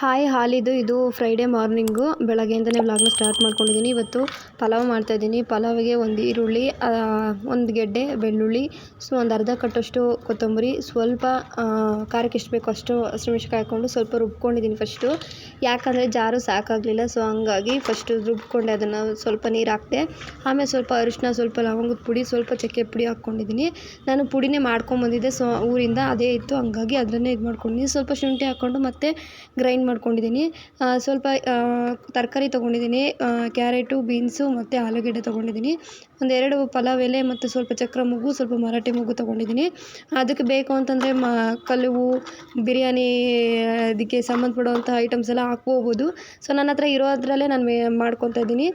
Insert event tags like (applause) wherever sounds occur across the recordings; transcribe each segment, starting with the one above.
Hi ಹಾಲಿದು ಇದು Friday morning ಬೆಳಗ್ಗೆಯಿಂದನೇ ವ್ಲಾಗ್ನ ಸ್ಟಾರ್ಟ್ ಮಾಡ್ಕೊಂಡಿದ್ದೀನಿ ಇವತ್ತು ಪಲಾವ್ ಮಾಡ್ತಾಯಿದ್ದೀನಿ ಪಲಾವಿಗೆ ಒಂದು ಈರುಳ್ಳಿ ಒಂದು ಗೆಡ್ಡೆ, ಬೆಳ್ಳುಳ್ಳಿ, ಸೊ, ಒಂದು ಅರ್ಧ ಕಟ್ಟಷ್ಟು ಕೊತ್ತಂಬರಿ, ಸ್ವಲ್ಪ ಖಾರಕ್ಕೆ ಎಷ್ಟು ಬೇಕೋ ಅಷ್ಟು ಹಸಿಮೆಣ್ಸಿನ್ಕಾಯಿ ಹಾಕ್ಕೊಂಡು ಸ್ವಲ್ಪ ರುಬ್ಕೊಂಡಿದ್ದೀನಿ ಫಸ್ಟು ಯಾಕಂದರೆ ಜಾರು ಸಾಕಾಗಲಿಲ್ಲ ಸೊ ಹಂಗಾಗಿ ಫಸ್ಟು ರುಬ್ಕೊಂಡೆ ಅದನ್ನು ಸ್ವಲ್ಪ ನೀರು ಹಾಕ್ದೆ, ಆಮೇಲೆ ಸ್ವಲ್ಪ ಅರಿಶಿನ ಸ್ವಲ್ಪ ಲವಂಗದ ಪುಡಿ, ಸ್ವಲ್ಪ ಚಕ್ಕೆ ಪುಡಿ ಹಾಕ್ಕೊಂಡಿದ್ದೀನಿ. ನಾನು ಪುಡಿನೇ ಮಾಡ್ಕೊಂಬಂದಿದ್ದೆ ಸೊ ಊರಿಂದ ಅದೇ ಇತ್ತು, ಹಂಗಾಗಿ ಅದನ್ನೇ ಇದು ಮಾಡ್ಕೊಂಡಿದ್ದೀನಿ ಸ್ವಲ್ಪ ಶುಂಠಿ ಹಾಕ್ಕೊಂಡು ಮತ್ತೆ ಗ್ರೈಂಡ್ ಮಾಡ್ಕೊಂಡಿದ್ದೀನಿ. ಸ್ವಲ್ಪ ತರಕಾರಿ ತೊಗೊಂಡಿದ್ದೀನಿ ಕ್ಯಾರೆಟು, ಬೀನ್ಸು ಮತ್ತು ಆಲೂಗೆಡ್ಡೆ ತೊಗೊಂಡಿದ್ದೀನಿ. ಒಂದೆರಡು ಪಲಾವ್ ಎಲೆ ಮತ್ತು ಸ್ವಲ್ಪ ಚಕ್ರ ಮೂಗು, ಸ್ವಲ್ಪ ಮರಾಠಿ ಮೂಗು ತೊಗೊಂಡಿದ್ದೀನಿ. ಅದಕ್ಕೆ ಬೇಕು ಅಂತಂದರೆ ಮ, ಕಲ್ಲುವು, ಬಿರಿಯಾನಿ ಅದಕ್ಕೆ ಸಂಬಂಧಪಡುವಂಥ ಐಟಮ್ಸ್ ಎಲ್ಲ ಹಾಕ್ಕೋಬೋದು ಸೊ ನನ್ನ ಹತ್ರ ಇರೋದ್ರಲ್ಲೇ ನಾನು ಮಾಡ್ಕೊತಾ ಇದ್ದೀನಿ.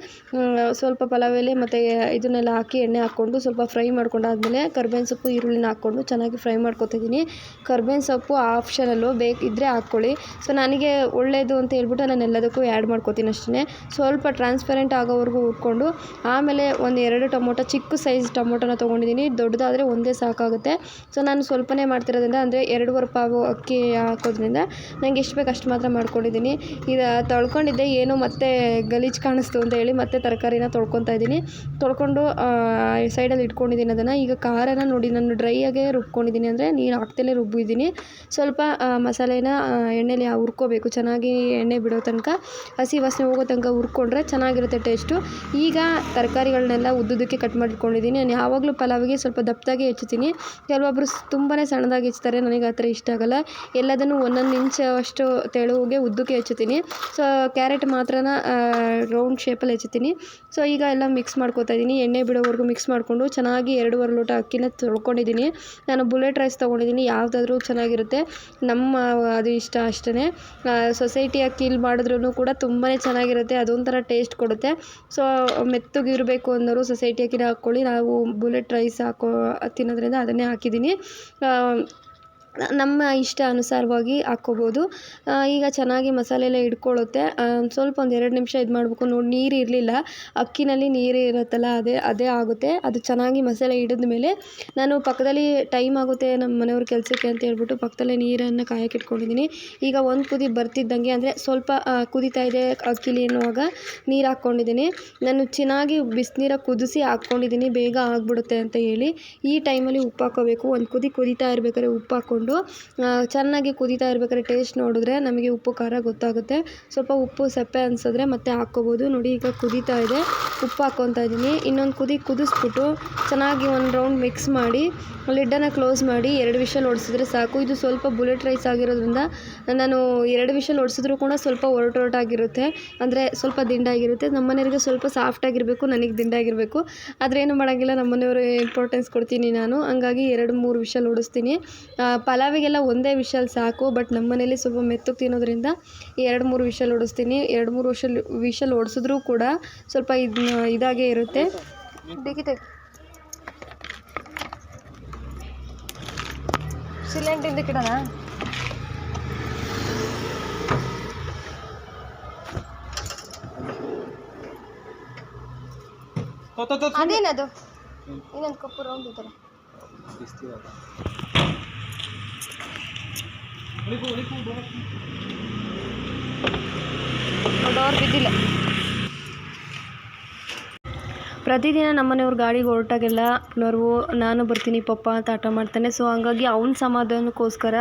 ಸ್ವಲ್ಪ ಪಲಾವ್ ಎಲೆ ಮತ್ತು ಇದನ್ನೆಲ್ಲ ಹಾಕಿ ಎಣ್ಣೆ ಹಾಕ್ಕೊಂಡು ಸ್ವಲ್ಪ ಫ್ರೈ ಮಾಡ್ಕೊಂಡಾದ್ಮೇಲೆ ಕರ್ಬೇವಿನ ಸೊಪ್ಪು, ಈರುಳ್ಳಿನ ಹಾಕ್ಕೊಂಡು ಚೆನ್ನಾಗಿ ಫ್ರೈ ಮಾಡ್ಕೊತಿದ್ದೀನಿ ಕರ್ಬೇವಿನ ಸೊಪ್ಪು ಆಪ್ಷನಲ್ಲು ಬೇಕಿದ್ದರೆ ಹಾಕ್ಕೊಳ್ಳಿ. ಸೊ ನನಗೆ ಒಳ್ಳೆಯದು ಅಂತ ಹೇಳ್ಬಿಟ್ಟು ನಾನು ಎಲ್ಲದಕ್ಕೂ ಆ್ಯಡ್ ಮಾಡ್ಕೊತೀನಿ ಅಷ್ಟೇ ಸ್ವಲ್ಪ ಟ್ರಾನ್ಸ್ಪರೆಂಟ್ ಆಗೋವರೆಗೂ ಹುರ್ಕೊಂಡು ಆಮೇಲೆ ಒಂದು ಎರಡು ಟೊಮೊಟೊ, ಚಿಕ್ಕ ಸೈಜ್ ಟೊಮೊಟೊನ ತೊಗೊಂಡಿದ್ದೀನಿ. ದೊಡ್ಡದಾದರೆ ಒಂದೇ ಸಾಕಾಗುತ್ತೆ. ಸೊ ನಾನು ಸ್ವಲ್ಪನೇ ಮಾಡ್ತಿರೋದ್ರಿಂದ ಅಂದರೆ ಎರಡೂವರೆ ಪಾವು ಅಕ್ಕಿ ಹಾಕೋದ್ರಿಂದ ನಂಗೆ ಎಷ್ಟು ಬೇಕು ಅಷ್ಟು ಮಾತ್ರ ಮಾಡ್ಕೊಂಡಿದ್ದೀನಿ. ಇದು ತೊಳ್ಕೊಂಡಿದ್ದೆ, ಏನು ಮತ್ತೆ ಗಲೀಜು ಕಾಣಿಸ್ತು ಅಂತ ಹೇಳಿ ಮತ್ತೆ ತರಕಾರಿನ ತೊಳ್ಕೊತಾ ಇದ್ದೀನಿ. ತೊಳ್ಕೊಂಡು ಸೈಡಲ್ಲಿ ಇಟ್ಕೊಂಡಿದ್ದೀನಿ ಅದನ್ನು. ಈಗ ಖಾರನ ನೋಡಿ, ನಾನು ಡ್ರೈಯಾಗೆ ರುಬ್ಕೊಂಡಿದ್ದೀನಿ ಅಂದರೆ ನೀರು ಹಾಕ್ತಲೇ ರುಬ್ಬಿದ್ದೀನಿ. ಸ್ವಲ್ಪ ಮಸಾಲೆನ ಎಣ್ಣೆಲಿ ಹುರ್ಕೋಬೇಕು. ಚೆನ್ನಾಗಿ ಎಣ್ಣೆ ಬಿಡೋ ತನಕ, ಹಸಿ ವಾಸನೆ ಹೋಗೋ ತನಕ ಹುರ್ಕೊಂಡ್ರೆ ಚೆನ್ನಾಗಿರುತ್ತೆ ಟೇಸ್ಟು. ಈಗ ತರಕಾರಿಗಳನ್ನೆಲ್ಲ ಉದ್ದುದ್ದಕ್ಕೆ ಕಟ್ ಮಾಡಿಟ್ಕೊಂಡಿದ್ದೀನಿ ನಾನು ಯಾವಾಗಲೂ ಪಲಾವಿಗೆ ಸ್ವಲ್ಪ ದಪ್ಪದಾಗೆ ಹೆಚ್ಚುತ್ತೀನಿ ಕೆಲವೊಬ್ಬರು ತುಂಬಾ ಸಣ್ಣದಾಗಿ ಹೆಚ್ಚುತ್ತಾರೆ ನನಗೆ ಆ ಥರ ಇಷ್ಟ ಆಗಲ್ಲ. ಎಲ್ಲದನ್ನು ಒಂದೊಂದು ಇಂಚ್ ಅಷ್ಟು ತೆಳುಗೆ ಉದ್ದಕ್ಕೆ ಹೆಚ್ಚುತ್ತೀನಿ ಸೊ, ಕ್ಯಾರೆಟ್ ಮಾತ್ರನ ರೌಂಡ್ ಶೇಪಲ್ಲಿ ಹೆಚ್ಚುತ್ತೀನಿ ಸೊ, ಈಗ ಎಲ್ಲ ಮಿಕ್ಸ್ ಮಾಡ್ಕೊತಾ ಇದ್ದೀನಿ. ಎಣ್ಣೆ ಬಿಡೋವರೆಗೂ ಮಿಕ್ಸ್ ಮಾಡಿಕೊಂಡು ಚೆನ್ನಾಗಿ ಎರಡೂವರೆ ಲೋಟ ಅಕ್ಕಿನ ತೊಳ್ಕೊಂಡಿದ್ದೀನಿ. ನಾನು ಬುಲೆಟ್ ರೈಸ್ ತೊಗೊಂಡಿದ್ದೀನಿ. ಯಾವುದಾದ್ರೂ ಚೆನ್ನಾಗಿರುತ್ತೆ. ನಮ್ಮ, ಅದು ಇಷ್ಟ ಅಷ್ಟೇ ಸೊಸೈಟಿ ಅಕ್ಕಿಲಿ ಮಾಡಿದ್ರೂ ಕೂಡ ತುಂಬಾ ಚೆನ್ನಾಗಿರುತ್ತೆ. ಅದೊಂಥರ ಟೇಸ್ಟ್ ಕೊಡುತ್ತೆ. ಸೊ ಮೆತ್ತಗಿರಬೇಕು ಅನ್ನೋರು ಸೊಸೈಟಿ ಅಕ್ಕಿನ ಹಾಕ್ಕೊಳ್ಳಿ. ನಾವು ಬುಲೆಟ್ ರೈಸ್ ಹಾಕೋ ತಿನ್ನೋದ್ರಿಂದ ಅದನ್ನೇ ಹಾಕಿದ್ದೀನಿ. ನಮ್ಮ ಇಷ್ಟ ಅನುಸಾರವಾಗಿ ಹಾಕ್ಕೋಬೋದು. ಈಗ ಚೆನ್ನಾಗಿ ಮಸಾಲೆ ಎಲ್ಲ ಹಿಡ್ಕೊಳ್ಳುತ್ತೆ. ಸ್ವಲ್ಪ ಒಂದು ಎರಡು ನಿಮಿಷ ಇದು ಮಾಡಬೇಕು. ನೋಡಿ, ನೀರು ಇರಲಿಲ್ಲ. ಅಕ್ಕಿನಲ್ಲಿ ನೀರು ಇರುತ್ತಲ್ಲ, ಅದೇ ಅದೇ ಆಗುತ್ತೆ. ಅದು ಚೆನ್ನಾಗಿ ಮಸಾಲೆ ಹಿಡಿದ ಮೇಲೆ ನಾನು ಪಕ್ಕದಲ್ಲಿ ಟೈಮ್ ಆಗುತ್ತೆ ನಮ್ಮ ಮನೆಯವ್ರ ಕೆಲಸಕ್ಕೆ ಅಂತ ಹೇಳ್ಬಿಟ್ಟು ಪಕ್ಕದಲ್ಲೇ ನೀರನ್ನು ಕಾಯಕ್ಕೆ ಇಟ್ಕೊಂಡಿದ್ದೀನಿ. ಈಗ ಒಂದು ಕುದಿ ಬರ್ತಿದ್ದಂಗೆ ಅಂದರೆ ಸ್ವಲ್ಪ ಕುದಿತಾ ಇದೆ ಅಕ್ಕಿಲಿ ಎನ್ನುವಾಗ ನೀರು ಹಾಕ್ಕೊಂಡಿದ್ದೀನಿ. ನಾನು ಚೆನ್ನಾಗಿ ಬಿಸಿನೀರಾಗ ಕುದಿಸಿ ಹಾಕ್ಕೊಂಡಿದ್ದೀನಿ. ಬೇಗ ಆಗಿಬಿಡುತ್ತೆ ಅಂತ ಹೇಳಿ ಈ ಟೈಮಲ್ಲಿ ಉಪ್ಪು ಹಾಕ್ಕೋಬೇಕು ಒಂದು ಕುದಿ ಕುದಿತಾ ಇರಬೇಕಾದ್ರೆ ಉಪ್ಪು ಹಾಕ್ಕೊಂಡು ಆ, ಚೆನ್ನಾಗಿ ಕುದಿತಾ ಇರ್ಬೇಕಾದ್ರೆ ಟೇಸ್ಟ್ ನೋಡಿದ್ರೆ ನಮಗೆ ಉಪ್ಪು ಖಾರ ಗೊತ್ತಾಗುತ್ತೆ. ಸ್ವಲ್ಪ ಉಪ್ಪು ಸಪ್ಪೆ ಅನ್ಸಿದ್ರೆ ಮತ್ತೆ ಹಾಕ್ಕೋಬೋದು. ನೋಡಿ ಈಗ ಕುದೀತಾ ಇದೆ. ಉಪ್ಪು ಹಾಕ್ಕೊತಾ ಇದ್ದೀನಿ. ಇನ್ನೊಂದು ಕುದಿ ಕುದಿಸ್ಬಿಟ್ಟು ಚೆನ್ನಾಗಿ ಒಂದು ರೌಂಡ್ ಮಿಕ್ಸ್ ಮಾಡಿ ಲಿಡ್ಡನ್ನು ಕ್ಲೋಸ್ ಮಾಡಿ ಎರಡು ವಿಷಲ್ ಓಡಿಸಿದ್ರೆ ಸಾಕು. ಇದು ಸ್ವಲ್ಪ ಬುಲೆಟ್ ರೈಸ್ ಆಗಿರೋದ್ರಿಂದ ನಾನು ಎರಡು ವಿಷಲ್ ಓಡಿಸಿದ್ರು ಕೂಡ ಸ್ವಲ್ಪ ಒರಟು ಒರಟಾಗಿರುತ್ತೆ. ಅಂದರೆ ಸ್ವಲ್ಪ ದಿಂಡಾಗಿರುತ್ತೆ. ನಮ್ಮ ಮನೆಯವ್ರಿಗೆ ಸ್ವಲ್ಪ ಸಾಫ್ಟಾಗಿರಬೇಕು ನನಗೆ ದಿಂಡಾಗಿರಬೇಕು. ಆದರೆ ಏನು ಮಾಡೋಂಗಿಲ್ಲ ನಮ್ಮ ಮನೆಯವರು ಇಂಪಾರ್ಟೆನ್ಸ್ ಕೊಡ್ತೀನಿ ನಾನು. ಹಂಗಾಗಿ ಎರಡು ಮೂರು ವಿಷಲ್ ಓಡಿಸ್ತೀನಿ ಪಲಾವಿಗೆಲ್ಲ ಒಂದೇ ವಿಷಲ್ ಸಾಕು ಬಟ್ ನಮ್ಮ ಮನೇಲಿ ಸ್ವಲ್ಪ ಮೆತ್ತಗೆ ತಿನ್ನೋದ್ರಿಂದ ಎರಡು ಮೂರು ವಿಷಲ್ ಓಡಿಸ್ತೀನಿ. ಎರಡು ಮೂರು ವಿಷಲ್ ವಿಷಲ್ ಓಡಿಸಿದ್ರೂ ಕೂಡ ಸ್ವಲ್ಪ ಇದು ಇದಾಗೇ ಇರುತ್ತೆ. ಬೇಕಿದೆ. ಸಿಲಿಂಡ್ರ್ ಹಿಂದಕ್ಕೆ ಇಡೋಣ ಅದೇನದು? ಇನ್ನೊಂದು ಕಪ್ಪು ರೌಂಡ್ ಇದ್ದಾರೆ. ഡോർ ബിറ്റില്ല ಪ್ರತಿದಿನ ನಮ್ಮನೆಯವ್ರ ಗಾಡಿಗೆ ಹೊರಟಾಗೆಲ್ಲ ನರ್ವು ನಾನು ಬರ್ತೀನಿ ಪಪ್ಪ ಅಂತ ಆಟ ಮಾಡ್ತಾನೆ. ಸೊ ಹಂಗಾಗಿ ಅವ್ನ ಸಮಾಧಾನಕ್ಕೋಸ್ಕರ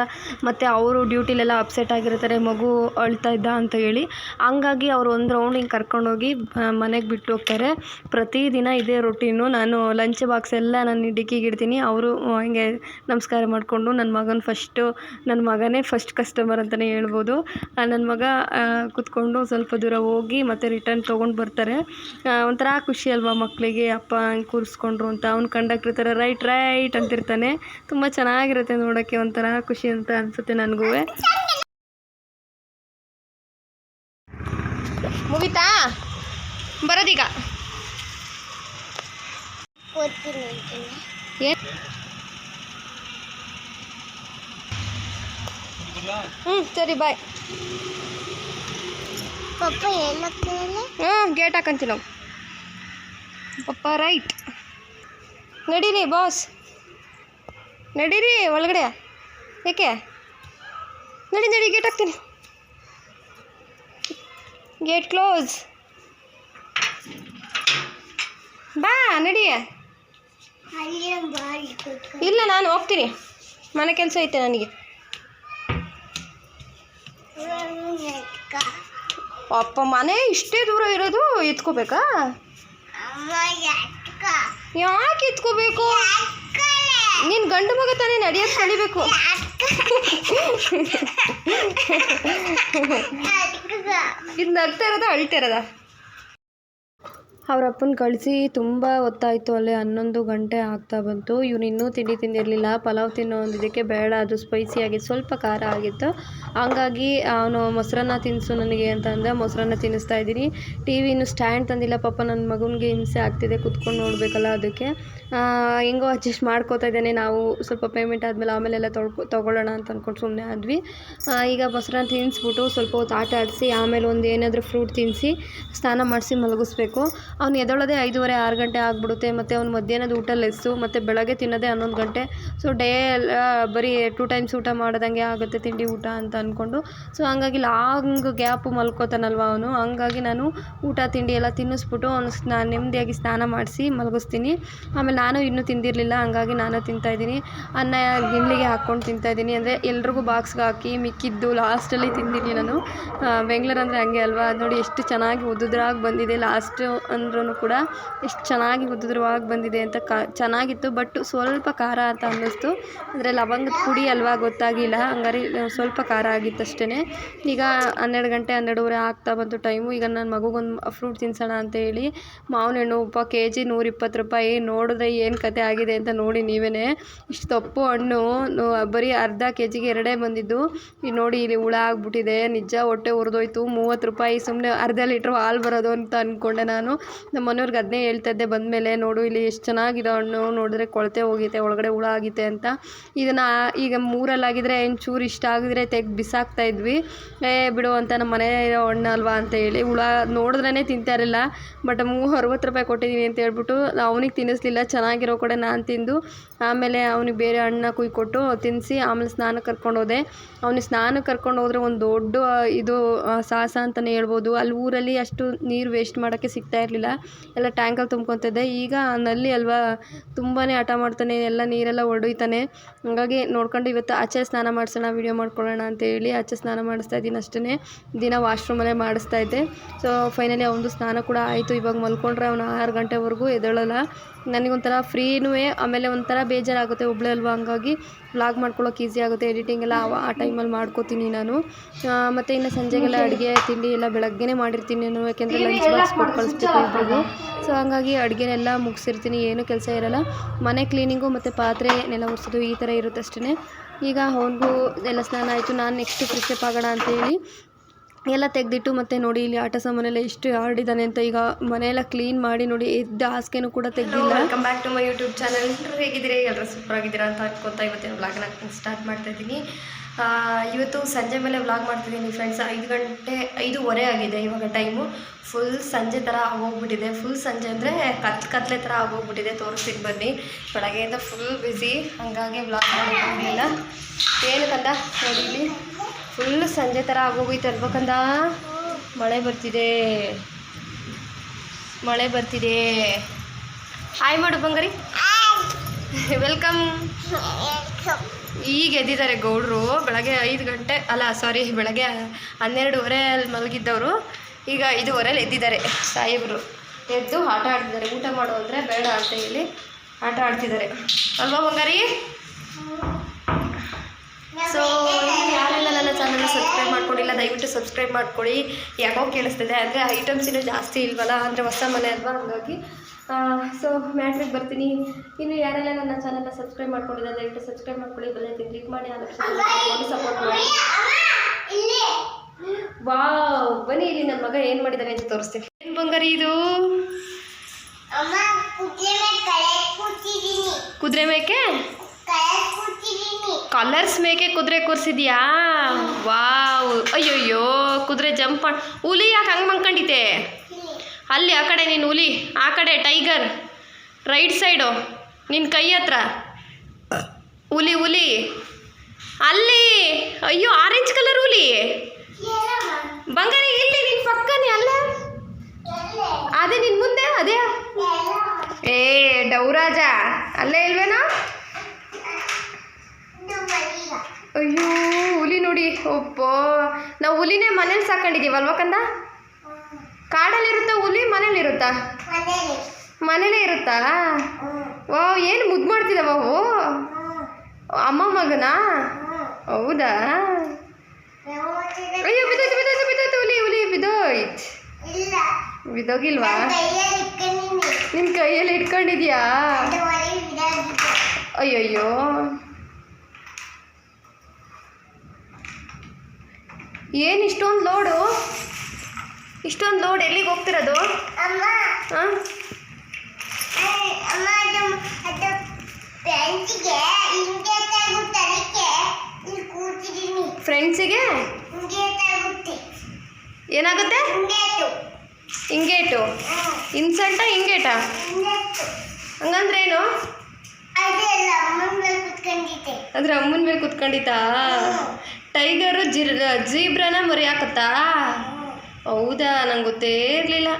ಮತ್ತು ಅವರು ಡ್ಯೂಟಿಲೆಲ್ಲ ಅಪ್ಸೆಟ್ ಆಗಿರ್ತಾರೆ, ಮಗು ಅಳ್ತಾ ಇದ್ದ ಅಂತ ಹೇಳಿ. ಹಂಗಾಗಿ ಅವ್ರು ಒಂದು ರೌಂಡ್ ಹಿಂಗೆ ಕರ್ಕೊಂಡೋಗಿ ಮನೆಗೆ ಬಿಟ್ಟು ಹೋಗ್ತಾರೆ. ಪ್ರತಿದಿನ ಇದೇ ರೊಟೀನು ನಾನು ಲಂಚ್ ಬಾಕ್ಸ್ ಎಲ್ಲ ನಾನು ಡಿಕ್ಕಿಗೆ ಇಡ್ತೀನಿ. ಅವರು ಹಿಂಗೆ ನಮಸ್ಕಾರ ಮಾಡಿಕೊಂಡು ನನ್ನ ಮಗನ ಫಸ್ಟು ನನ್ನ ಮಗನೇ ಫಸ್ಟ್ ಕಸ್ಟಮರ್ ಅಂತಲೇ ಹೇಳ್ಬೋದು. ನನ್ನ ಮಗ ಕೂತ್ಕೊಂಡು ಸ್ವಲ್ಪ ದೂರ ಹೋಗಿ ಮತ್ತೆ ರಿಟರ್ನ್ ತೊಗೊಂಡು ಬರ್ತಾರೆ. ಒಂಥರ ಖುಷಿ ಅಲ್ವಾ ಮಕ್ಕಳಿಗೆ ಅಪ್ಪ ಹಂಗೆ ಕೂರಿಸ್ಕೊಂಡ್ರು ಅಂತ ಅವ್ನು ಕಂಡಕ್ಟ್ರ್ ಥರ ರೈಟ್ ರೈಟ್ ಅಂತಿರ್ತಾನೆ. ತುಂಬ ಚೆನ್ನಾಗಿರುತ್ತೆ ನೋಡೋಕ್ಕೆ ಒಂಥರ ಖುಷಿ ಅಂತ ಅನಿಸುತ್ತೆ ನನಗೂ ಮುಗಿತಾ? ಬರೋದೀಗ? ಏನ್? ಹ್ಞೂ ಸರಿ ಬಾಯ್. ಹ್ಞೂ ಗೇಟ್ ಹಾಕಂತೀನಿ. ನಾವು ಪಪ್ಪ ರೈಟ್ ನಡೀರಿ ಬಾಸ್ ನಡೀರಿ ಒಳಗಡೆ. ಏಕೆ? ನಡಿ ನಡಿ ಗೇಟ್ ಹಾಕ್ತೀನಿ. ಗೇಟ್ ಕ್ಲೋಸ್ ಬಾ ನಡಿ. ಇಲ್ಲ ನಾನು ಹೋಗ್ತೀನಿ. ಮನೆ ಕೆಲಸ ಐತೆ ನನಗೆ. ಅಪ್ಪ ಮನೆ ಇಷ್ಟೇ ದೂರ ಇರೋದು ಎತ್ಕೋಬೇಕಾ. ಯಾಕೆ ಎತ್ಕೋಬೇಕು? ನಿನ್ ಗಂಡು ಮಗ ತಾನೇ ನಡೆಯೋದು ಕಲಿಬೇಕು ಎತ್ಕ. ಇದು ನಗ್ತಾ ಇರೋದ ಅಳ್ತಾ ಇರೋದ? ಅವ್ರ ಅಪ್ಪನ ಕಳಿಸಿ ತುಂಬ ಹೊತ್ತಾಯಿತು ಅಲ್ಲೇ ಹನ್ನೊಂದು ಗಂಟೆ ಆಗ್ತಾ ಬಂತು. ಇವನು ಇನ್ನೂ ತಿಂಡಿ ತಿಂದಿರಲಿಲ್ಲ, ಪಲಾವ್ ತಿನ್ನೋ ಒಂದಿದ್ದಕ್ಕೆ ಬೇಡ, ಅದು ಸ್ಪೈಸಿ ಆಗಿತ್ತು, ಸ್ವಲ್ಪ ಖಾರ ಆಗಿತ್ತು. ಹಂಗಾಗಿ ಅವನು ಮೊಸರನ್ನ ತಿನ್ನಿಸು ನನಗೆ ಅಂತ ಅಂದ ಮೊಸರನ್ನ ತಿನ್ನಿಸ್ತಾ ಇದ್ದೀನಿ. ಟಿ ವಿನೂ ಸ್ಟ್ಯಾಂಡ್ ತಂದಿಲ್ಲ, ಪಾಪ ನನ್ನ ಮಗನಿಗೆ ಹಿಂಸೆ ಆಗ್ತಿದೆ, ಕುತ್ಕೊಂಡು ನೋಡಬೇಕಲ್ಲ ಅದಕ್ಕೆ. ಹೆಂಗೋ ಅಡ್ಜಸ್ಟ್ ಮಾಡ್ಕೋತಾ ಇದ್ದೇನೆ, ನಾವು ಸ್ವಲ್ಪ ಪೇಮೆಂಟ್ ಆದಮೇಲೆ ಆಮೇಲೆಲ್ಲ ತೊಳ್ಕೊ, ತೊಗೊಳ್ಳೋಣ ಅಂತ ಅಂದ್ಕೊಂಡು ಸುಮ್ಮನೆ ಆದ್ವಿ. ಈಗ ಮೊಸರನ್ನ ತಿನ್ನಿಸ್ಬಿಟ್ಟು ಸ್ವಲ್ಪ ಹೊತ್ತು ಆಟ ಆಡಿಸಿ, ಆಮೇಲೆ ಒಂದು ಏನಾದರೂ ಫ್ರೂಟ್ ತಿನ್ನಿಸಿ ಸ್ನಾನ ಮಾಡಿಸಿ ಮಲಗಿಸ್ಬೇಕು. ಅವ್ನು ಎದೊಳದೆ ಐದೂವರೆ, ಆರು ಗಂಟೆ ಆಗಿಬಿಡುತ್ತೆ. ಮತ್ತು ಅವ್ನು ಮಧ್ಯಾಹ್ನದ ಊಟ ಲೆಸ್ಸು ಮತ್ತು ಬೆಳಗ್ಗೆ ತಿನ್ನೋದೇ ಹನ್ನೊಂದು ಗಂಟೆ. ಸೊ ಡೇ ಎಲ್ಲ ಬರೀ ಟು ಟೈಮ್ಸ್ ಊಟ ಮಾಡ್ದಂಗೆ ಆಗುತ್ತೆ ತಿಂಡಿ, ಊಟ ಅಂತ ಅಂದ್ಕೊಂಡು ಸೊ ಹಂಗಾಗಿ ಲಾಂಗ್ ಗ್ಯಾಪ್ ಮಲ್ಕೋತಾನಲ್ವ ಅವನು. ಹಂಗಾಗಿ ನಾನು ಊಟ, ತಿಂಡಿ ಎಲ್ಲ ತಿನ್ನಿಸ್ಬಿಟ್ಟು ಅವ್ನು ಸ್ನಾ, ನೆಮ್ಮದಿಯಾಗಿ ಸ್ನಾನ ಮಾಡಿಸಿ ಮಲಗಿಸ್ತೀನಿ. ಆಮೇಲೆ ನಾನು ಇನ್ನೂ ತಿಂದಿರಲಿಲ್ಲ. ಹಂಗಾಗಿ ನಾನು ತಿಂತಾಯಿದ್ದೀನಿ ಅನ್ನ ಗಿಣ್ಲಿಗೆ ಹಾಕ್ಕೊಂಡು ತಿಂತಾಯಿದ್ದೀನಿ ಅಂದರೆ ಎಲ್ರಿಗೂ ಬಾಕ್ಸ್ಗೆ ಹಾಕಿ ಮಿಕ್ಕಿದ್ದು ಲಾಸ್ಟಲ್ಲಿ ತಿಂದಿದ್ದೀನಿ ನಾನು. ಬೆಂಗಳೂರು ಅಂದರೆ ಹಂಗೆ ಅಲ್ವಾ? ನೋಡಿ ಎಷ್ಟು ಚೆನ್ನಾಗಿ ಉದ್ದುದ್ರಾಗಿ ಬಂದಿದೆ. ಲಾಸ್ಟು ಅಂದ್ರೂ ಕೂಡ ಎಷ್ಟು ಚೆನ್ನಾಗಿ ಉದ್ದುದ್ರವಾಗಿ ಬಂದಿದೆ ಅಂತ ಕ, ಚೆನ್ನಾಗಿತ್ತು ಬಟ್ ಸ್ವಲ್ಪ ಖಾರ ಅಂತ ಅನ್ನಿಸ್ತು. ಅಂದರೆ ಲವಂಗದ ಪುಡಿ ಅಲ್ವಾ ಗೊತ್ತಾಗಿಲ್ಲ ಹಂಗಾರೆ ಸ್ವಲ್ಪ ಖಾರ ಆಗಿತ್ತು ಅಷ್ಟೇ ಈಗ ಹನ್ನೆರಡು ಗಂಟೆ ಹನ್ನೆರಡುವರೆ ಆಗ್ತಾ ಬಂತು ಟೈಮು ಈಗ ನನ್ನ ಮಗುಗೊಂದು ಫ್ರೂಟ್ ತಿನ್ಸೋಣ ಅಂತ ಹೇಳಿ ಮಾವಿನ ಹಣ್ಣು ಉಪ್ಪ ಕೆ ಜಿ ನೂರಿಪ್ಪತ್ತು ರೂಪಾಯಿ, ನೋಡಿದ್ರೆ ಏನು ಕತೆ ಆಗಿದೆ ಅಂತ ನೋಡಿ ನೀವೇ ಇಷ್ಟು ತಪ್ಪು ಹಣ್ಣು ಬರೀ ಅರ್ಧ ಕೆ ಜಿಗೆ ಎರಡೇ ಬಂದಿದ್ದು. ಈಗ ನೋಡಿ ಇಲ್ಲಿ ಹುಳ ಆಗ್ಬಿಟ್ಟಿದೆ, ನಿಜ ಹೊಟ್ಟೆ ಉರಿದೋಯ್ತು, ಮೂವತ್ತು ರೂಪಾಯಿ ಸುಮ್ಮನೆ ಅರ್ಧ ಲೀಟ್ರ್ ಹಾಲು ಬರೋದು ಅಂತ ಅಂದ್ಕೊಂಡೆ ನಾನು. ನಮ್ಮ ಮನೆಯವ್ರಿಗೆ ಅದನ್ನೇ ಹೇಳ್ತಾ ಇದ್ದೆ, ಬಂದಮೇಲೆ ನೋಡು ಇಲ್ಲಿ ಎಷ್ಟು ಚೆನ್ನಾಗಿದೆ ಹಣ್ಣು, ನೋಡಿದ್ರೆ ಕೊಳತೆ ಹೋಗಿದೆ ಒಳಗಡೆ ಹುಳ ಆಗಿದೆ ಅಂತ. ಇದನ್ನು ಈಗ ಮೂರಲ್ಲಾಗಿದ್ದರೆ ಏನು ಚೂರು ಇಷ್ಟ ಆಗಿದ್ರೆ ತೆಗ್ದು ಬಿಸಾಕ್ತಾ ಇದ್ವಿ. ಏ, ಬಿಡು ಅಂತ ನಮ್ಮ ಮನೆ ಇರೋ ಹಣ್ಣು ಅಲ್ವಾ ಅಂತ ಹೇಳಿ ಹುಳ ನೋಡಿದ್ರೇ ತಿಂತಾ ಇರಲಿಲ್ಲ. ಬಟ್ ಮೂ ಅರವತ್ತು ರೂಪಾಯಿ ಕೊಟ್ಟಿದ್ದೀನಿ ಅಂತ ಹೇಳ್ಬಿಟ್ಟು, ಅವನಿಗೆ ತಿನ್ನಿಸ್ಲಿಲ್ಲ, ಚೆನ್ನಾಗಿರೋ ಕಡೆ ನಾನು ತಿಂದು ಆಮೇಲೆ ಅವನಿಗೆ ಬೇರೆ ಹಣ್ಣನ್ನ ಕುಯ್ಕೊಟ್ಟು ತಿನ್ನಿಸಿ ಆಮೇಲೆ ಸ್ನಾನಕ್ಕೆ ಕರ್ಕೊಂಡು ಹೋದೆ. ಅವನಿಗೆ ಸ್ನಾನಕ್ಕೆ ಕರ್ಕೊಂಡು ಹೋದ್ರೆ ಒಂದು ದೊಡ್ಡ ಇದು ಸಾಹಸ ಅಂತಲೇ ಹೇಳ್ಬೋದು. ಅಲ್ಲಿ ಊರಲ್ಲಿ ಅಷ್ಟು ನೀರು ವೇಸ್ಟ್ ಮಾಡೋಕ್ಕೆ ಸಿಗ್ತಾ ಇರಲಿಲ್ಲ. ಎಲ್ಲ ಟ್ಯಾಂಕಲ್ಲಿ ತುಂಬ್ಕೊತಿದ್ದೆ ಈಗ ನಲ್ಲಿ ಅಲ್ವಾ ತುಂಬಾ ಹಠ ಮಾಡ್ತಾನೆ, ಎಲ್ಲ ನೀರೆಲ್ಲ ಹೊಡೊಯ್ತಾನೆ ಹಾಗಾಗಿ ನೋಡ್ಕೊಂಡು ಇವತ್ತು ಆಚೆ ಸ್ನಾನ ಮಾಡಿಸೋಣ ವೀಡಿಯೋ ಮಾಡ್ಕೊಳ್ಳೋಣ ಅಂತ ಹೇಳಿ ಆಚೆ ಸ್ನಾನ ಮಾಡಿಸ್ತಾ ಇದ್ದೀನಿ ಅಷ್ಟೇ ದಿನ ವಾಶ್ರೂಮಲ್ಲೇ ಮಾಡಿಸ್ತಾ ಇದ್ದೆ. ಸೊ ಫೈನಲಿ ಅವನು ಸ್ನಾನ ಕೂಡ ಆಯಿತು. ಇವಾಗ ಮಲ್ಕೊಂಡ್ರೆ ಅವನು ಆರು ಗಂಟೆವರೆಗೂ ಎದ್ದೇಳಲ್ಲ. ನನಗೊಂಥರ ಫ್ರೀನೂ ಆಮೇಲೆ ಒಂಥರ ಬೇಜಾರಾಗುತ್ತೆ ಒಬ್ಬಳೇ ಅಲ್ವಾ? ಹಂಗಾಗಿ ವ್ಲಾಗ್ ಮಾಡ್ಕೊಳ್ಳೋಕೆ ಈಸಿ ಆಗುತ್ತೆ ಎಡಿಟಿಂಗ್ ಎಲ್ಲ ಆ- ಟೈಮಲ್ಲಿ ಮಾಡ್ಕೋತೀನಿ ನಾನು. ಮತ್ತು ಇನ್ನು ಸಂಜೆಗೆಲ್ಲ ಅಡುಗೆ ತಿಂಡಿ ಎಲ್ಲ ಬೆಳಗ್ಗೆನೇ ಮಾಡಿರ್ತೀನಿ ನಾನು ಯಾಕೆಂದರೆ ಲಂಚ್ ಬಾಕ್ಸ್ ಕೊಟ್ಟು ಕಳಿಸ್ಬೇಕು ಇಬ್ಬರಿಗೂ ಸೊ ಹಂಗಾಗಿ ಅಡುಗೆನೆಲ್ಲ ಮುಗಿಸಿರ್ತೀನಿ ಏನು ಕೆಲಸ ಇರೋಲ್ಲ. ಮನೆ ಕ್ಲೀನಿಂಗು ಮತ್ತು ಪಾತ್ರೆ ನೆಲ ಒರೆಸೋದು ಈ ಥರ ಇರುತ್ತೆ ಅಷ್ಟೇ ಈಗ ಅವನಿಗೂ ಎಲ್ಲ ಸ್ನಾನ ಆಯಿತು ನಾನು ನೆಕ್ಸ್ಟು ಫ್ರೆಶಪ್ ಆಗೋಣ ಅಂತ ಹೇಳಿ. ಎಲ್ಲ ತೆಗೆದಿಟ್ಟು ಮತ್ತೆ ನೋಡಿ ಇಲ್ಲಿ ಆಟ ಸಾಮಾನೆಲ್ಲ ಎಷ್ಟು ಆಡಿದ್ದಾನೆ ಅಂತ ಈಗ ಮನೆಯೆಲ್ಲ ಕ್ಲೀನ್ ಮಾಡಿ ನೋಡಿ ಎದ್ದ ಹಾಸಿಗೆನೂ ಕೂಡ ತೆಗೆದಿಲ್ಲ. Welcome back to my YouTube channel ಹೇಗಿದ್ದೀರಿ? ಎಲ್ಲರೂ ಸೂಪರ್ ಆಗಿದ್ದೀರಾ ಅಂತ ಅನ್ಕೊತಾ ಇವತ್ತಿನ ವ್ಲಾಗ್ನ ಸ್ಟಾರ್ಟ್ ಮಾಡ್ತಾ ಇದ್ದೀನಿ. ಇವತ್ತು ಸಂಜೆ ಮೇಲೆ ವ್ಲಾಗ್ ಮಾಡ್ತಿದ್ದೀನಿ ಫ್ರೆಂಡ್ಸ್ ಐದು ಗಂಟೆ, ಐದೂವರೆ ಆಗಿದೆ ಇವಾಗ ಟೈಮು ಫುಲ್ ಸಂಜೆ ಥರ ಆಗೋಗ್ಬಿಟ್ಟಿದೆ. ಫುಲ್ ಸಂಜೆ ಅಂದರೆ ಕತ್ ಕತ್ಲೆ ಥರ ಆಗೋಗ್ಬಿಟ್ಟಿದೆ. ತೋರಿಸ್ತೀನಿ ಬನ್ನಿ. ಬೆಳಗ್ಗೆಯಿಂದ ಫುಲ್ ಬ್ಯುಸಿ ಹಾಗಾಗಿ ವ್ಲಾಗ್ ಮಾಡೋಕ್ಕಾಗಲಿಲ್ಲ ಏನು ಕಂದ ನೋಡಿ ಇಲ್ಲಿ. ಫುಲ್ ಸಂಜೆ ಥರ ಆಗೋಗೈತೆ ತರ್ಬೇಕಂದ ಕಂದ? ಮಳೆ ಬರ್ತಿದೆ. ಮಳೆ ಬರ್ತಿದೆ. ಹಾಯ್ ಮಾಡು ಬಂಗಾರಿ. ವೆಲ್ಕಮ್ ಈಗ ಎದ್ದಿದ್ದಾರೆ ಗೌಡರು. ಬೆಳಗ್ಗೆ ಐದು ಗಂಟೆ ಅಲ್ಲ ಸಾರಿ ಬೆಳಗ್ಗೆ ಹನ್ನೆರಡುವರೆ ಅಲ್ಲಿ ಮಲಗಿದ್ದವರು. ಈಗ ಐದುವರೆಯಲ್ಲಿ ಎದ್ದಿದ್ದಾರೆ ಸಾಹೇಬರು. ಎದ್ದು ಆಟ ಆಡ್ತಿದ್ದಾರೆ. ಊಟ ಮಾಡು ಅಂದರೆ ಬೇಡ ಅಂತ ಹೇಳಿ ಆಟ ಆಡ್ತಿದ್ದಾರೆ. ಅಲ್ವಾ ಬಂಗಾರಿ? ಸೊ ಚಾನಲ್ನ ಸಬ್ಸ್ಕ್ರೈಬ್ ಮಾಡ್ಕೊಂಡಿಲ್ಲ ದಯವಿಟ್ಟು ಸಬ್ಸ್ಕ್ರೈಬ್ ಮಾಡ್ಕೊಳ್ಳಿ. ಯಾಕೋ ಕೇಳಿಸ್ತಿದೆ ಅಂದರೆ ಐಟಮ್ಸ್ ಇನ್ನೂ ಜಾಸ್ತಿ ಇಲ್ವಲ್ಲ ಅಂದರೆ ಹೊಸ ಮನೆ ಅಲ್ವಾ? ಹಾಗಾಗಿ ಸೊ ಮ್ಯಾಟ್ರಿಗೆ ಬರ್ತೀನಿ. ಇನ್ನು ಯಾರೆಲ್ಲ ನನ್ನ ಚಾನಲ್ನ ಸಬ್ಸ್ಕ್ರೈಬ್ ಮಾಡ್ಕೊಂಡಿಲ್ಲ ದಯವಿಟ್ಟು ಸಬ್ಸ್ಕ್ರೈಬ್ ಮಾಡ್ಕೊಳ್ಳಿ. ಬೆಲ್ಲೈಕನ್ ಕ್ಲಿಕ್ ಮಾಡಿ ಆ ಸಪೋರ್ಟ್ ಮಾಡಿ. ವಾ ಬನ್ನಿ ಇಲ್ಲಿ ನನ್ನ ಮಗ ಏನು ಮಾಡಿದ್ದಾನೆ ಅಂತ ತೋರಿಸ್ತೀನಿ. ಏನು ಬಂಗಾರಿ ಇದು? ಕುದುರೆ ಮೇಕೆ? ಕಲರ್ಸ್ ಮೇಕೆ ಕುದುರೆ ಕೂರಿಸಿದ್ಯಾ? ವಾವ್. ಅಯ್ಯೋಯ್ಯೋ ಕುದುರೆ ಜಂಪ್ ಹುಲಿ ಯಾಕೆ ಹಂಗೆ ಮಂಕೊಂಡಿತೆ ಅಲ್ಲಿ ಆ ಕಡೆ ನೀನು ಹುಲಿ ಆ ಕಡೆ ಟೈಗರ್ ರೈಟ್ ಸೈಡು ನಿನ್ನ ಕೈ ಹತ್ರ. ಹುಲಿ ಹುಲಿ. ಅಲ್ಲಿ! ಅಯ್ಯೋ ಆರೆಂಜ್ ಕಲರ್ ಹುಲಿ. ಬಂಗಾರ ಇಲ್ಲಿ ನಿನ್ನ ಪಕ್ಕನೇ ಅಲ್ಲ? ಅದೇ ನಿನ್ನ ಮುಂದೆ ಅದೇ? ಏ ಡೌರಾಜ ಅಲ್ಲೇ ಇಲ್ವೇನೋ? ಅಯ್ಯೋ, ಹುಲಿ ನೋಡಿ. ಒಪ್ಪೋ. ನಾವು ಹುಲಿನೇ ಮನೇಲಿ ಸಾಕೊಂಡಿದ್ದೀವಲ್ವ ಕಂದ? ಕಾಡಲ್ಲಿರುತ್ತಾ ಹುಲಿ, ಮನೇಲಿರುತ್ತಾ? ಮನೇಲಿ ಇರುತ್ತಾ? ಓ ಏನು ಮುದ್ದು ಮಾಡ್ತಿದ್ದಾವ ಅವು? ಅಮ್ಮ ಮಗನಾ? ಹೌದಾ? ಅಯ್ಯೋ, ಬಿದ್ದೋಯ್ತು ಬಿದ್ದೋಯ್ತು ಬಿದ್ದೋಯ್ತು ಹುಲಿ ಹುಲಿ, ಬಿದ್ದೋಯ್ತು. ಬಿದ್ದೋಗಿಲ್ವಾ? ನಿನ್ನ ಕೈಯಲ್ಲಿ ಇಟ್ಕೊಂಡಿದ್ಯಾ? ಅಯ್ಯಯ್ಯೋ. ಏನು ಇಷ್ಟೊಂದು ಲೋಡು ಇಷ್ಟೊಂದು ಲೋಡ್ ಎಲ್ಲಿಗೆ ಹೋಗ್ತಿರೋದು? ಹಾಂ. ಫ್ರೆಂಡ್ಸಿಗೆ ಏನಾಗುತ್ತೆ ಹಿಂಗೇಟು ಇನ್ಸಲ್ಟಾ ಹಿಂಗೇಟಾ ಹಂಗಂದ್ರೆ ಏನು? ಅದ್ರ ಅಮ್ಮನ ಮೇಲೆ ಕುತ್ಕೊಂಡಿತಾ ಟೈಗರು ಜಿರ್ ಜೀಬ್ರನ ಮರಿ ಹಾಕತ್ತಾ? ಹೌದಾ? ನಂಗೆ ಗೊತ್ತೇ ಇರಲಿಲ್ಲ.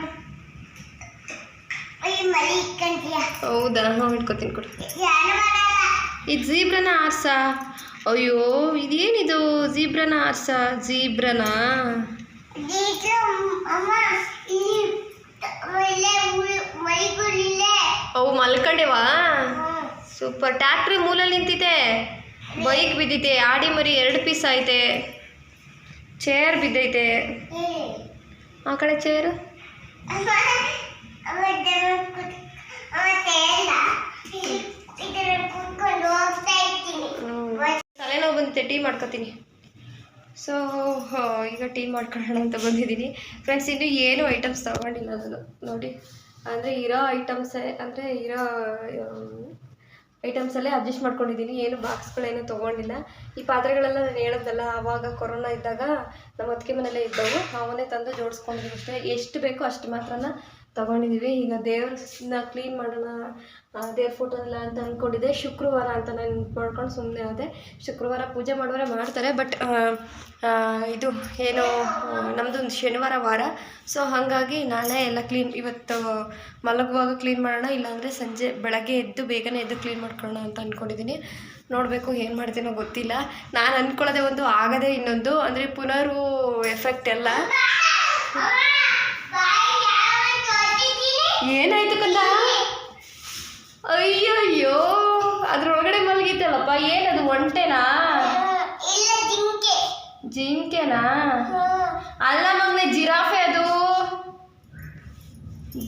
ಹೌದಾ? ಹಾಂ ಇಟ್ಕೊತೀನಿ ಕೊಡು. ಇದು ಜೀಬ್ರನ ಆರ್ಸ? ಅಯ್ಯೋ ಇದೇನಿದು? ಜೀಬ್ರನ ಆರ್ಸ? ಜೀಬ್ರನ? ಅವು ಮಲ್ಕೊಂಡೆವಾ? ಸೂಪರ್. ಟ್ಯಾಕ್ಟ್ರಿ ಮೂಲಲ್ಲಿ ನಿಂತಿದೆ. ಬೈಕ್ ಬಿದ್ದೈತೆ ಆಡಿ ಮರಿ ಎರಡು ಪೀಸ್ ಐತೆ ಚೇರ್ ಬಿದ್ದೈತೆ. ಆ ಕಡೆ ಚೇರು ತಲೆನೋವು ಬಂದಿದೆ, ಟೀ ಮಾಡ್ಕೊತೀನಿ. ಸೊ ಈಗ ಟೀ ಮಾಡ್ಕೊಳ್ಳೋಣ ಅಂತ ಬಂದಿದ್ದೀನಿ. ಫ್ರೆಂಡ್ಸ್ ಇನ್ನು ಏನು ಐಟಮ್ಸ್ ತಗೊಂಡಿಲ್ಲ ನಾನು. ನೋಡಿ, ಅಂದರೆ ಇರೋ ಐಟಮ್ಸೇ ಅಂದರೆ ಇರೋ ಐಟಮ್ಸಲ್ಲೇ ಅಡ್ಜಸ್ಟ್ ಮಾಡ್ಕೊಂಡಿದ್ದೀನಿ ಏನು ಬಾಕ್ಸ್ಗಳೇನು ತೊಗೊಂಡಿಲ್ಲ. ಈ ಪಾತ್ರೆಗಳೆಲ್ಲ ನಾನು ಹೇಳೋದಲ್ಲ, ಆವಾಗ ಕೊರೋನಾ ಇದ್ದಾಗ ನಮ್ಮ ಅತ್ತಿಗೆ ಮನೆಯಲ್ಲೇ ಇದ್ದವು. ಅವನ್ನೇ ತಂದು ಜೋಡಿಸ್ಕೊಂಡಿದ್ದೀನಿ ಅಷ್ಟೇ. ಎಷ್ಟು ಬೇಕೋ ಅಷ್ಟು ಮಾತ್ರನ ತಗೊಂಡಿದ್ದೀವಿ ಈಗ ದೇವ್ರನ್ನ ಕ್ಲೀನ್ ಮಾಡೋಣ ದೇವ್ರ ಫೋಟೋ ಎಲ್ಲ ಅಂತ ಅಂದ್ಕೊಂಡಿದ್ದೆ ಶುಕ್ರವಾರ ಅಂತ ನಾನು ಮಾಡ್ಕೊಂಡು ಸುಮ್ಮನೆ ಆದೆ. ಶುಕ್ರವಾರ ಪೂಜೆ ಮಾಡೋರೆ ಮಾಡ್ತಾರೆ. ಬಟ್ ಇದು ಏನು ನಮ್ಮದು ಶನಿವಾರ ವಾರ. ಸೊ ಹಾಗಾಗಿ ನಾಳೆ ಎಲ್ಲ ಕ್ಲೀನ್ ಇವತ್ತು ಮಲಗುವಾಗ ಕ್ಲೀನ್ ಮಾಡೋಣ. ಇಲ್ಲಾಂದರೆ ಸಂಜೆ ಬೆಳಗ್ಗೆ ಎದ್ದು ಬೇಗನೆ ಎದ್ದು ಕ್ಲೀನ್ ಮಾಡ್ಕೊಳ್ಳೋಣ ಅಂತ ಅಂದ್ಕೊಂಡಿದ್ದೀನಿ ನೋಡಬೇಕು ಏನು ಮಾಡ್ತೀನೋ ಗೊತ್ತಿಲ್ಲ. ನಾನು ಅಂದ್ಕೊಳ್ಳೋದೆ ಒಂದು ಆಗದೆ ಇನ್ನೊಂದು. ಅಂದರೆ ಪುನರು ಎಫೆಕ್ಟ್ ಎಲ್ಲ. ಏನಾಯ್ತು ಕಂದ ಅಯ್ಯಯ್ಯೋ ಅದ್ರೊಳಗಡೆ ಮಲಗಿತ್ತಲ್ಲಪ್ಪ ಏನದು ಒಂಟೆನಾ? ಜಿಂಕೆನಾ. ಅಲ್ಲ ಮಗನೆ ಜಿರಾಫೆ ಅದು.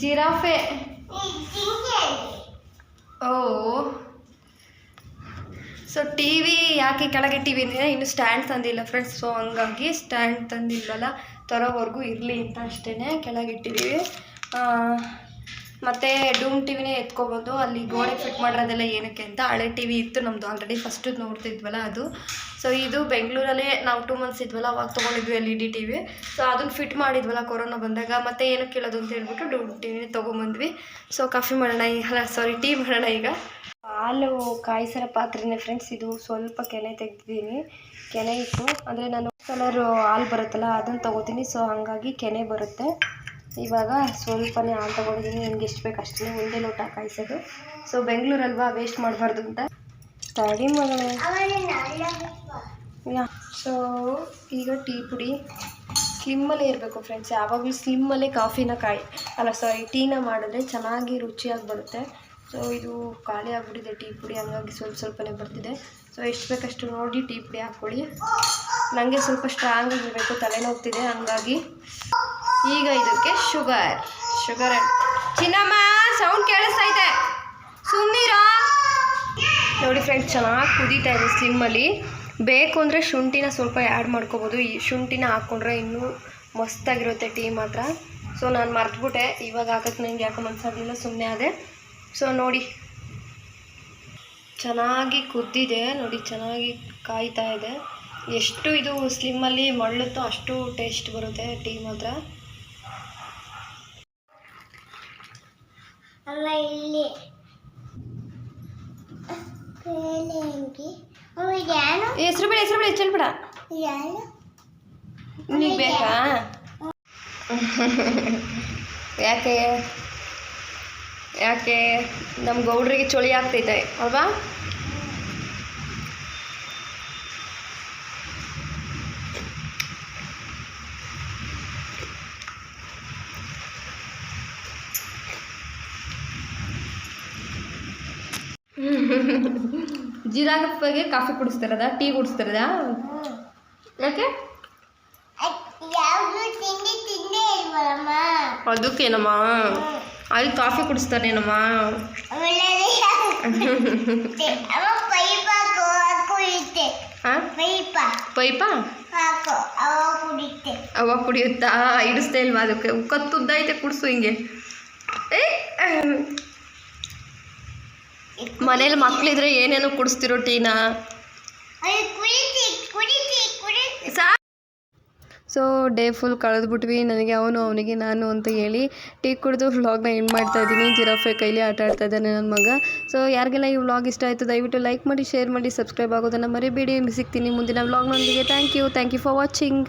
ಜಿರಾಫೆ. ಓ. ಸೊ ಟಿ ವಿ ಯಾಕೆ ಕೆಳಗೆ ಟಿ ವಿ ಅಂದರೆ ಇನ್ನು ಸ್ಟ್ಯಾಂಡ್ ತಂದಿಲ್ಲ ಫ್ರೆಂಡ್ಸ್ ಸೊ ಹಂಗಾಗಿ ಸ್ಟ್ಯಾಂಡ್ ತಂದಿಲ್ವಲ್ಲ ತರೋವರೆಗೂ ಇರಲಿ ಅಂತ ಅಷ್ಟೇ ಕೆಳಗೆ ಇಟ್ಟಿದ್ದೀವಿ. ಮತ್ತು ಡೂಮ್ ಟಿವಿನೇ ಎತ್ಕೊಬೋದು. ಅಲ್ಲಿ ಗೋಡೆ ಫಿಟ್ ಮಾಡಿರೋದೆಲ್ಲ ಏನಕ್ಕೆ ಅಂತ ಹಳೆ ಟಿ ವಿ ಇತ್ತು ನಮ್ಮದು ಆಲ್ರೆಡಿ ಫಸ್ಟು ನೋಡ್ತಿದ್ವಲ್ಲ ಅದು. ಸೊ ಇದು ಬೆಂಗಳೂರಲ್ಲೇ ನಾವು ಟೂ ಮಂತ್ಸ್ ಇದ್ವಲ್ಲ, ಅವಾಗ ತೊಗೊಂಡಿದ್ವಿ L E D T V so ಅದನ್ನು ಫಿಟ್ ಮಾಡಿದ್ವಲ್ಲ ಕೊರೋನಾ ಬಂದಾಗ. ಮತ್ತೆ ಏನಕ್ಕೆ ಕೇಳೋದು ಅಂತ ಹೇಳ್ಬಿಟ್ಟು ಡೂಮ್ ಟಿ ವಿನೇ ತೊಗೊಂಬಂದ್ವಿ. ಸೊ ಕಾಫಿ ಮಾಡೋಣ ಅಲ್ಲ ಸಾರಿ ಟೀ ಮಾಡೋಣ ಈಗ. ಹಾಲು, ಕಾಯಿಸರ ಪಾತ್ರೆನೇ ಫ್ರೆಂಡ್ಸ್ ಇದು ಸ್ವಲ್ಪ ಕೆನೆ ತೆಗ್ದಿದ್ದೀನಿ. ಕೆನೆ ಇತ್ತು. ಅಂದರೆ ನಾನು ಕಲರ್ ಹಾಲು ಬರುತ್ತಲ್ಲ, ಅದನ್ನು ತೊಗೋತೀನಿ. ಸೊ ಹಾಗಾಗಿ ಕೆನೆ ಬರುತ್ತೆ. ಇವಾಗ ಸ್ವಲ್ಪನೇ ಹಾಲು ತೊಗೊಂಡಿದ್ದೀನಿ. ನಿಮ್ಗೆ ಎಷ್ಟು ಬೇಕು ಅಷ್ಟೇ ಒಂದೇ ಲೋಟ ಕಾಯಿಸೋದು. ಸೊ ಬೆಂಗಳೂರಲ್ವಾ? ವೇಸ್ಟ್ ಮಾಡಬಾರ್ದು ಅಂತ. ತಡಿ ಮಗಳೇ. ಸೊ ಈಗ ಟೀ ಪುಡಿ. ಸ್ಲಿಮ್ಮಲ್ಲೇ ಇರಬೇಕು ಫ್ರೆಂಡ್ಸ್ ಯಾವಾಗಲೂ ಸ್ಲಿಮ್ಮಲ್ಲೇ ಕಾಫಿನ ಕಾಯಿ, ಅಲ್ಲ ಸಾರಿ ಟೀನ ಮಾಡಿದ್ರೆ ಚೆನ್ನಾಗಿ ರುಚಿಯಾಗಿ ಬರುತ್ತೆ. ಸೊ ಇದು ಖಾಲಿ ಆಗಿಬಿಟ್ಟಿದೆ ಟೀ ಪುಡಿ. ಹಂಗಾಗಿ ಸ್ವಲ್ಪ ಸ್ವಲ್ಪನೇ ಬರ್ತಿದೆ. ಸೊ ಎಷ್ಟು ಬೇಕಷ್ಟು ನೋಡಿ ಟೀ ಪುಡಿ ಹಾಕ್ಕೊಳ್ಳಿ. ನನಗೆ ಸ್ವಲ್ಪ ಸ್ಟ್ರಾಂಗ್ ಆಗಿರಬೇಕು. ತಲೆನೋಗ್ತಿದೆ ಹಂಗಾಗಿ ಈಗ ಇದಕ್ಕೆ ಶುಗರ್. ಶುಗರ್ ಚಿನ್ನಮ್ಮ ಸೌಂಡ್ ಕೇಳಿಸ್ತೈತೆ. ಸುಮ್ಮನಿರೋ ನೋಡಿ ಫ್ರೆಂಡ್ಸ್ ಚೆನ್ನಾಗಿ ಕುದೀತಾ ಇದೆ ಸ್ಲಿಮ್ಮಲ್ಲಿ ಬೇಕು ಅಂದರೆ ಶುಂಠಿನ ಸ್ವಲ್ಪ ಆ್ಯಡ್ ಮಾಡ್ಕೋಬೋದು. ಈ ಶುಂಠಿನ ಹಾಕ್ಕೊಂಡ್ರೆ ಇನ್ನೂ ಮಸ್ತಾಗಿರುತ್ತೆ ಟೀ ಮಾತ್ರ. ಸೊ ನಾನು ಮರ್ತುಬಿಟ್ಟೆ. ಇವಾಗ ಹಾಕಕ್ಕೆ ನನಗೆ ಯಾಕೋ ಮನಸ್ಸಾಗಲಿಲ್ಲ ಸುಮ್ಮನೆ ಅದೇ ಸೊ ನೋಡಿ. ಚೆನ್ನಾಗಿ ಕುದ್ದಿದೆ. ನೋಡಿ, ಚೆನ್ನಾಗಿ ಕಾಯ್ತಾ ಇದೆ. ಎಷ್ಟು ಇದು ಸ್ಲಿಮ್ಮಲ್ಲಿ ಮಳ್ಳುತ್ತೋ ಅಷ್ಟು ಟೇಸ್ಟ್ ಬರುತ್ತೆ ಟೀ ಮಾತ್ರ. ಅಮ್ಮ ಇಲ್ಲಿ ಹೆಸರು ಬಿಡ ಹೆಸರು ಬಿಡ ಹೆಸ್ರು ಬೇಡ. ಹೆಸ್ರು ಬೇಡ ಹೆಚ್ಚಲ್ಬೇಡ ಯಾನು ಬೇಕಾ? ಯಾಕೆ? ಯಾಕೆ? ನಮ್ಮ ಗೌಡ್ರಿಗೆ ಚಳಿ ಆಗ್ತೈತೆ ಅಲ್ವಾ? (laughs) ಜೀರಾಗಪ್ಪಗೆ ಕಾಫಿ ಕುಡಿಸ್ತಿರದ ಟೀ ಕುಡಿಸ್ತಿರದ? ಯಾಕೆ? ಅದಕ್ಕೇನಮ್ಮ? ಅಲ್ಲಿ ಕಾಫಿ ಕುಡಿಸ್ತಾರೇನಮ್ಮ? ಪೈಪ ಅವ ಕುಡಿಯುತ್ತಾ? ಇಡಿಸ್ತಾ ಇಲ್ವಾ ಅದಕ್ಕೆ? ಕತ್ತುದ್ದೈತೆ ಕುಡಿಸು ಹಿಂಗೆ. ಏ ಮನೇಲಿ ಮಕ್ಕಳಿದ್ರೆ ಏನೇನೋ ಕುಡಿಸ್ತಿರೋ ಟೀನಾ? ಸೊ ಡೇ ಫುಲ್ ಕಳೆದ್ಬಿಟ್ವಿ. ನನಗೆ ಅವನು ಅವನಿಗೆ ನಾನು ಅಂತ ಹೇಳಿ ಟೀ ಕುಡಿದು ವ್ಲಾಗ್ನ ಎಂಡ್ ಮಾಡ್ತಾ ಇದ್ದೀನಿ. ಜಿರಾಫೆ ಕೈಲಿ ಆಟ ಆಡ್ತಾ ಇದ್ದಾನೆ ನನ್ನ ಮಗ. ಸೊ ಯಾರಿಗೆಲ್ಲ ಈ ವ್ಲಾಗ್ ಇಷ್ಟ ಆಯಿತು ದಯವಿಟ್ಟು ಲೈಕ್ ಮಾಡಿ ಶೇರ್ ಮಾಡಿ ಸಬ್ಸ್ಕ್ರೈಬ್ ಆಗೋದನ್ನು ಮರಿಬೇಡಿ. ಸಿಗ್ತೀನಿ ಮುಂದಿನ ವ್ಲಾಗ್ನೊಂದಿಗೆ thank you thank you for watching